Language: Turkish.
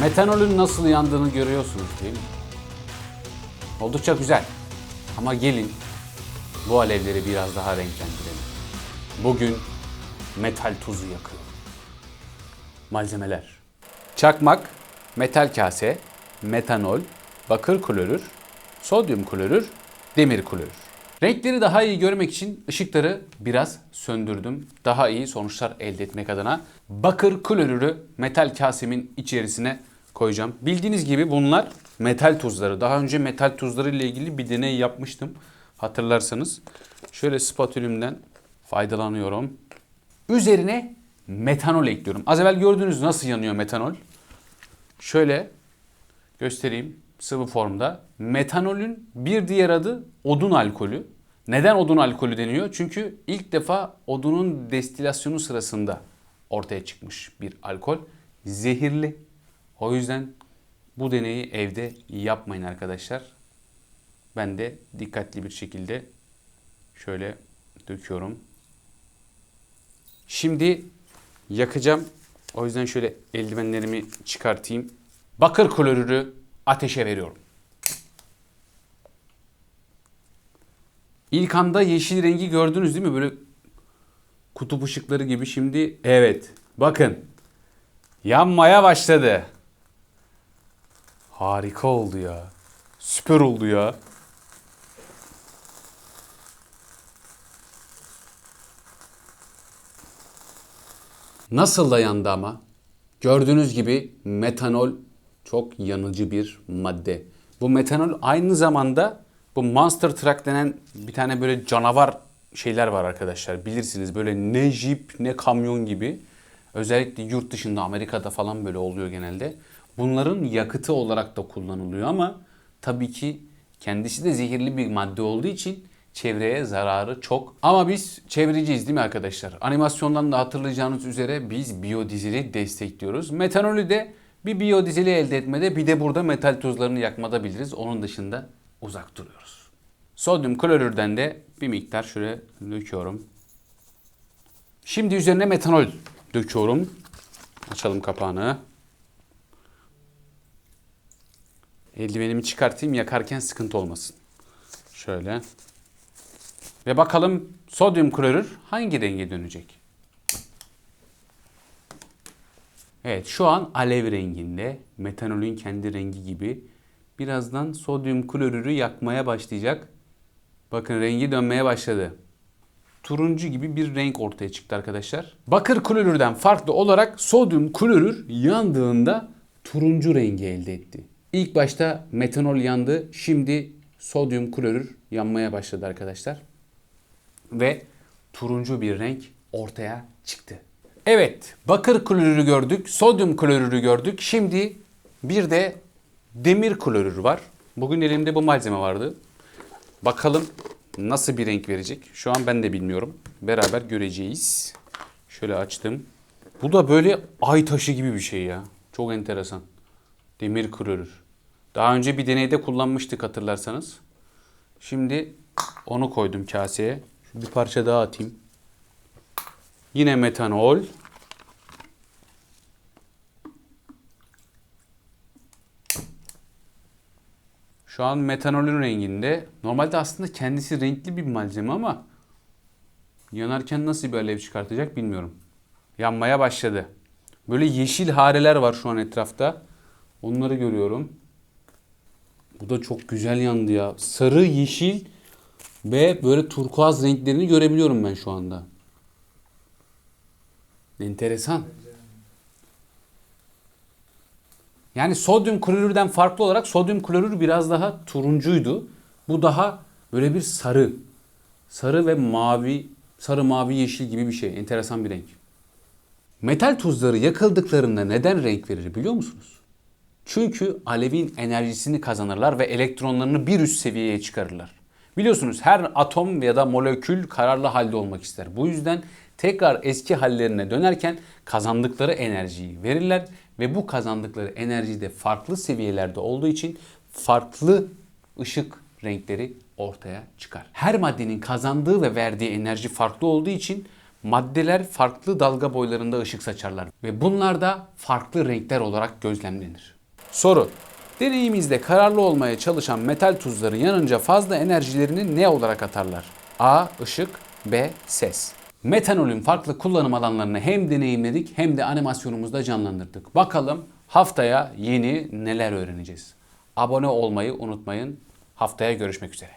Metanolün nasıl yandığını görüyorsunuz değil mi? Oldukça güzel. Ama gelin bu alevleri biraz daha renklendirelim. Bugün metal tuzu yakıyor. Malzemeler. Çakmak, metal kase, metanol, bakır klorür, sodyum klorür, demir klorür. Renkleri daha iyi görmek için ışıkları biraz söndürdüm. Daha iyi sonuçlar elde etmek adına bakır klorürü metal kasemin içerisine koyacağım. Bildiğiniz gibi bunlar metal tuzları. Daha önce metal tuzları ile ilgili bir deney yapmıştım. Hatırlarsanız. Şöyle spatülümden faydalanıyorum. Üzerine metanol ekliyorum. Az evvel gördüğünüz nasıl yanıyor metanol. Şöyle göstereyim sıvı formda. Metanolün bir diğer adı odun alkolü. Neden odun alkolü deniyor? Çünkü ilk defa odunun destilasyonu sırasında ortaya çıkmış bir alkol. Zehirli. O yüzden bu deneyi evde yapmayın arkadaşlar. Ben de dikkatli bir şekilde şöyle döküyorum. Şimdi yakacağım. O yüzden şöyle eldivenlerimi çıkartayım. Bakır klorürü ateşe veriyorum. İlk anda yeşil rengi gördünüz değil mi? Böyle kutup ışıkları gibi. Şimdi evet. Bakın. Yanmaya başladı. Harika oldu ya. Süper oldu ya. Nasıl dayandı ama? Gördüğünüz gibi metanol çok yanıcı bir madde. Bu metanol aynı zamanda bu Monster Truck denen bir tane böyle canavar şeyler var arkadaşlar. Bilirsiniz böyle ne jip ne kamyon gibi. Özellikle yurt dışında Amerika'da falan böyle oluyor genelde. Bunların yakıtı olarak da kullanılıyor ama tabii ki kendisi de zehirli bir madde olduğu için çevreye zararı çok. Ama biz çevreciyiz değil mi arkadaşlar? Animasyondan da hatırlayacağınız üzere biz biyodizeli destekliyoruz. Metanolü de bir biyodizeli elde etmede bir de burada metal tuzlarını yakmada biliriz. Onun dışında uzak duruyoruz. Sodyum klorürden de bir miktar şöyle döküyorum. Şimdi üzerine metanol döküyorum. Açalım kapağını. Eldivenimi çıkartayım yakarken sıkıntı olmasın. Şöyle. Ve bakalım sodyum klorür hangi renge dönecek? Evet şu an alev renginde. Metanolün kendi rengi gibi. Birazdan sodyum klorürü yakmaya başlayacak. Bakın rengi dönmeye başladı. Turuncu gibi bir renk ortaya çıktı arkadaşlar. Bakır klorürden farklı olarak sodyum klorür yandığında turuncu rengi elde etti. İlk başta metanol yandı. Şimdi sodyum klorür yanmaya başladı arkadaşlar ve turuncu bir renk ortaya çıktı. Evet, bakır klorürü gördük, sodyum klorürü gördük. Şimdi bir de demir klorürü var. Bugün elimde bu malzeme vardı. Bakalım nasıl bir renk verecek. Şu an ben de bilmiyorum. Beraber göreceğiz. Şöyle açtım. Bu da böyle ay taşı gibi bir şey ya. Çok enteresan. Demir klorür. Daha önce bir deneyde kullanmıştık hatırlarsanız. Şimdi onu koydum kaseye. Bir parça daha atayım. Yine metanol. Şu an metanolün renginde. Normalde aslında kendisi renkli bir malzeme ama yanarken nasıl bir alev çıkartacak bilmiyorum. Yanmaya başladı. Böyle yeşil hareler var şu an etrafta. Onları görüyorum. Bu da çok güzel yandı ya. Sarı, yeşil ve böyle turkuaz renklerini görebiliyorum ben şu anda. Enteresan. Yani sodyum klorürden farklı olarak sodyum klorür biraz daha turuncuydu. Bu daha böyle bir sarı. Sarı ve mavi, sarı mavi yeşil gibi bir şey. Enteresan bir renk. Metal tuzları yakıldıklarında neden renk verir biliyor musunuz? Çünkü alevin enerjisini kazanırlar ve elektronlarını bir üst seviyeye çıkarırlar. Biliyorsunuz her atom ya da molekül kararlı halde olmak ister. Bu yüzden tekrar eski hallerine dönerken kazandıkları enerjiyi verirler ve bu kazandıkları enerji de farklı seviyelerde olduğu için farklı ışık renkleri ortaya çıkar. Her maddenin kazandığı ve verdiği enerji farklı olduğu için Maddeler farklı dalga boylarında ışık saçarlar ve bunlar da farklı renkler olarak gözlemlenir. Soru. Deneyimizde kararlı olmaya çalışan metal tuzları yanınca fazla enerjilerini ne olarak atarlar? A. ışık B. Ses. Metanolün farklı kullanım alanlarını hem deneyimledik hem de animasyonumuzda canlandırdık. Bakalım haftaya yeni neler öğreneceğiz. Abone olmayı unutmayın. Haftaya görüşmek üzere.